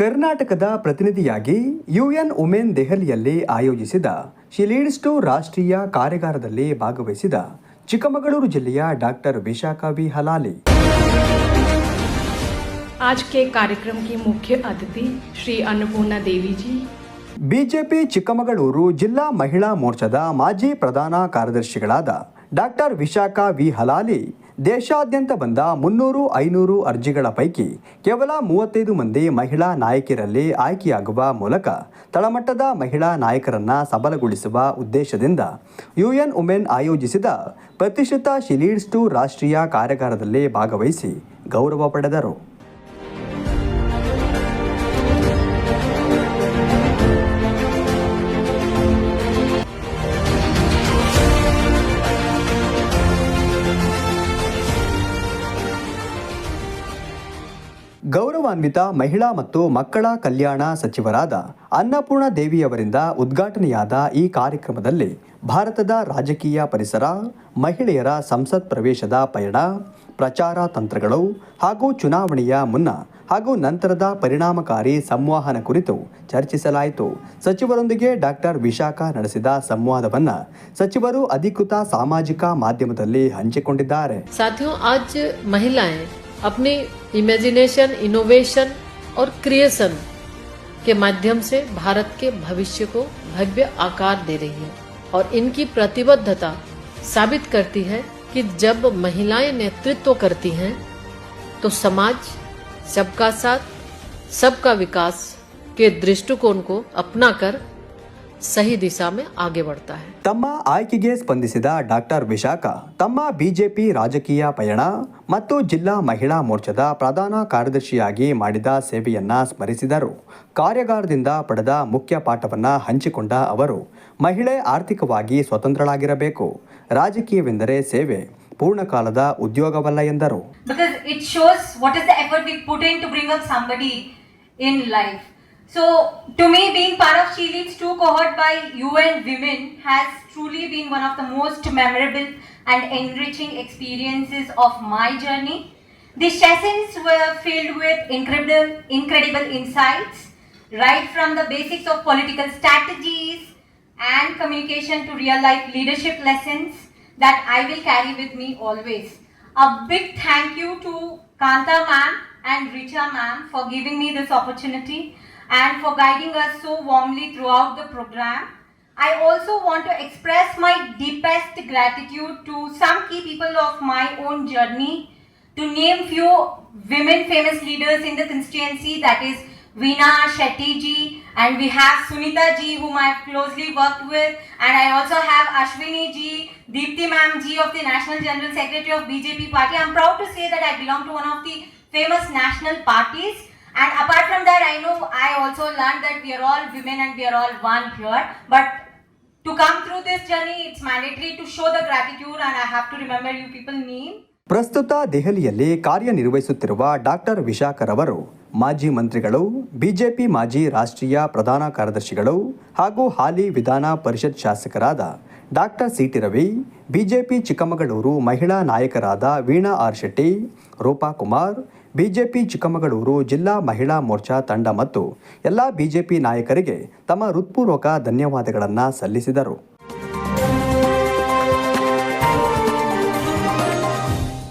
ಕರ್ನಾಟಕದ ಪ್ರತಿನಿಧಿಯಾಗಿ UN women ದೆಹಲಿಯಲ್ಲಿ ಆಯೋಜಿಸಿದ ಶಿ ಲೀಡ್ಸ್ ಟು ರಾಷ್ಟ್ರೀಯ ಕಾರ್ಯಾಗಾರದಲ್ಲಿ ಭಾಗವಹಿಸಿದ ಚಿಕ್ಕಮಗಳೂರು ಜಿಲ್ಲೆಯ ಡಾಕ್ಟರ್ ವಿಶಾಖ ವಿ ಹಲಾಲಿ आज के कार्यक्रम की मुख्य अतिथि श्री अन्नपूर्णा देवी जी ಬಿಜೆಪಿ ಚಿಕ್ಕಮಗಳೂರು ಜಿಲ್ಲಾ ಮಹಿಳಾ ಮೋರ್ಚಾದ ಮಾಜಿ ಪ್ರಧಾನ ಕಾರ್ಯದರ್ಶಿಗಳಾದ ಡಾಕ್ಟರ್ ವಿಶಾಖ ವಿ ಹಲಾಲಿ ದೇಶಾದ್ಯಂತ ಬಂದ ಮುನ್ನೂರು, ಐನೂರು ಅರ್ಜಿಗಳ ಪೈಕಿ ಕೇವಲ ಮೂವತ್ತೈದು ಮಂದಿ ಮಹಿಳಾ ನಾಯಕಿರಲ್ಲಿ ಆಯ್ಕೆಯಾಗುವ ಮೂಲಕ ತಳಮಟ್ಟದ ಮಹಿಳಾ ನಾಯಕರನ್ನ ಸಬಲಗೊಳಿಸುವ ಉದ್ದೇಶದಿಂದ ಯುಎನ್ ವುಮೆನ್ ಆಯೋಜಿಸಿದ ಪ್ರತಿಷ್ಠಿತ ಶಿಲೀಡ್ಸ್ ಟು ರಾಷ್ಟ್ರೀಯ ಕಾರ್ಯಾಗಾರದಲ್ಲಿ ಭಾಗವಹಿಸಿ ಗೌರವ ಪಡೆದರು. ಗೌರವಾನ್ವಿತ ಮಹಿಳಾ ಮತ್ತು ಮಕ್ಕಳ ಕಲ್ಯಾಣ ಸಚಿವರಾದ ಅನ್ನಪೂರ್ಣ ದೇವಿಯವರಿಂದ ಉದ್ಘಾಟನೆಯಾದ ಈ ಕಾರ್ಯಕ್ರಮದಲ್ಲಿ ಭಾರತದ ರಾಜಕೀಯ ಪರಿಸರ, ಮಹಿಳೆಯರ ಸಂಸತ್ ಪ್ರವೇಶದ ಪಯಣ, ಪ್ರಚಾರ ತಂತ್ರಗಳು ಹಾಗೂ ಚುನಾವಣೆಯ ಮುನ್ನ ಹಾಗೂ ನಂತರದ ಪರಿಣಾಮಕಾರಿ ಸಂವಹನ ಕುರಿತು ಚರ್ಚಿಸಲಾಯಿತು. ಸಚಿವರೊಂದಿಗೆ ಡಾಕ್ಟರ್ ವಿಶಾಖ ನಡೆಸಿದ ಸಂವಾದವನ್ನು ಸಚಿವರು ಅಧಿಕೃತ ಸಾಮಾಜಿಕ ಮಾಧ್ಯಮದಲ್ಲಿ ಹಂಚಿಕೊಂಡಿದ್ದಾರೆ. अपनी इमेजिनेशन इनोवेशन और क्रिएशन के माध्यम से भारत के भविष्य को भव्य आकार दे रही है और इनकी प्रतिबद्धता साबित करती है कि जब महिलाएँ नेतृत्व करती हैं तो समाज सबका साथ, सबका विकास के दृष्टिकोण को अपनाकर ಸಹಿ ದಿಶಾ ಮೇ ಆಗೆ ಬಡತಾ ಹೈ ತಮ್ಮ ಆಯ್ಕೆಗೆ ಸ್ಪಂದಿಸಿದ ಡಾಕ್ಟರ್ ವಿಶಾಖ ತಮ್ಮ ಬಿಜೆಪಿ ರಾಜಕೀಯ ಪಯಣ ಮತ್ತು ಜಿಲ್ಲಾ ಮಹಿಳಾ ಮೋರ್ಚಾದ ಪ್ರಧಾನ ಕಾರ್ಯದರ್ಶಿಯಾಗಿ ಮಾಡಿದ ಸೇವೆಯನ್ನು ಸ್ಮರಿಸಿದರು. ಕಾರ್ಯಾಗಾರದಿಂದ ಪಡೆದ ಮುಖ್ಯ ಪಾಠವನ್ನ ಹಂಚಿಕೊಂಡ ಅವರು ಮಹಿಳೆ ಆರ್ಥಿಕವಾಗಿ ಸ್ವತಂತ್ರಳಾಗಿರಬೇಕು ರಾಜಕೀಯವೆಂದರೆ ಸೇವೆ ಪೂರ್ಣ ಕಾಲದ ಉದ್ಯೋಗವಲ್ಲ ಎಂದರು. So, to me, being part of She Leads 2 cohort by UN Women has truly been one of the most memorable and enriching experiences of my journey. The sessions were filled with incredible, incredible insights, right from the basics of political strategies and communication to real life leadership lessons that I will carry with me always. A big thank you to Kanta ma'am and Richa ma'am for giving me this opportunity and for guiding us so warmly throughout the program. I also want to express my deepest gratitude to some key people of my own journey. To name few women famous leaders in the constituency, that is Veena Shetty ji, and we have Sunita ji, whom I have closely worked with, and I also have Ashwini ji, Deepti ma'am ji of the National General Secretary of BJP party. I'm proud to say that I belong to one of the famous national parties. And apart from that, I know I also learned that we are all women and we are all one here. But to come through this journey, it's mandatory to show the gratitude, and I have to remember you people name. ಪ್ರಸ್ತುತ ದೆಹಲಿಯಲ್ಲಿ ಕಾರ್ಯನಿರ್ವಹಿಸುತ್ತಿರುವ doctor ವಿಶಾಖರವರು ಮಾಜಿ ಮಂತ್ರಿಗಳು BJP ಮಾಜಿ ರಾಷ್ಟ್ರೀಯ ಪ್ರಧಾನ ಕಾರ್ಯದರ್ಶಿಗಳು ಹಾಗೂ ಹಾಲಿ ವಿಧಾನ ಪರಿಷತ್ ಶಾಸಕರಾದ doctor C T Ravi, BJP Chikkamagaluru ಮಹಿಳಾ ನಾಯಕರಾದ ವೀಣಾ ಆರ್ ಶೆಟ್ಟಿ, ರೂಪಾ ಕುಮಾರ್, ಬಿಜೆಪಿ ಚಿಕ್ಕಮಗಳೂರು ಜಿಲ್ಲಾ ಮಹಿಳಾ ಮೋರ್ಚಾ ತಂಡ ಮತ್ತು ಎಲ್ಲ ಬಿಜೆಪಿ ನಾಯಕರಿಗೆ ತಮ್ಮ ಹೃತ್ಪೂರ್ವಕ ಧನ್ಯವಾದಗಳನ್ನು ಸಲ್ಲಿಸಿದರು.